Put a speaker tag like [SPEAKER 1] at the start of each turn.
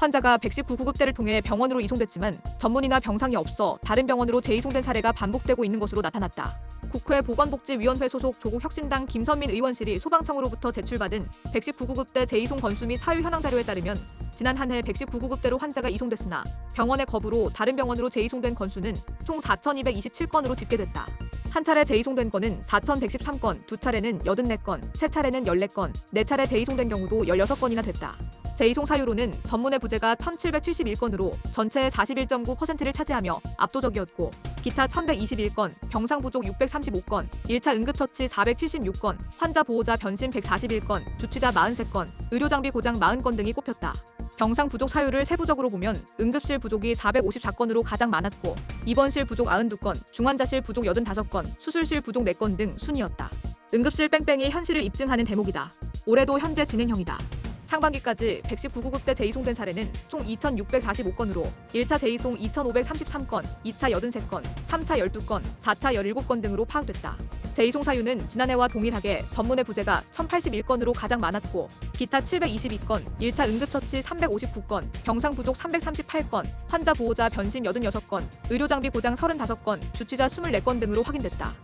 [SPEAKER 1] 환자가 119구급대를 통해 병원으로 이송됐지만 전문의나 병상이 없어 다른 병원으로 재이송된 사례가 반복되고 있는 것으로 나타났다. 국회 보건복지위원회 소속 조국혁신당 김선민 의원실이 소방청으로부터 제출받은 119구급대 재이송 건수 및 사유 현황 자료에 따르면 지난 한 해 119구급대로 환자가 이송됐으나 병원의 거부로 다른 병원으로 재이송된 건수는 총 4,227건으로 집계됐다. 한 차례 재이송된 건은 4,113건, 두 차례는 84건, 세 차례는 14건, 네 차례 재이송된 경우도 16건이나 됐다. 재이송 사유로는 전문의 부재가 1,771건으로 전체의 41.9%를 차지하며 압도적이었고 기타 1,121건, 병상 부족 635건, 1차 응급처치 476건, 환자 보호자 변심 141건, 주치자 43건, 의료장비 고장 40건 등이 꼽혔다. 병상 부족 사유를 세부적으로 보면 응급실 부족이 454건으로 가장 많았고 입원실 부족 92건, 중환자실 부족 85건, 수술실 부족 4건 등 순이었다. 응급실 뺑뺑이 현실을 입증하는 대목이다. 올해도 현재 진행형이다. 상반기까지 119구급대 재이송된 사례는 총 2,645건으로 1차 재이송 2,533건, 2차 83건, 3차 12건, 4차 17건 등으로 파악됐다. 재이송 사유는 지난해와 동일하게 전문의 부재가 1,081건으로 가장 많았고 기타 722건, 1차 응급처치 359건, 병상 부족 338건, 환자 보호자 변심 86건, 의료장비 고장 35건, 주치자 24건 등으로 확인됐다.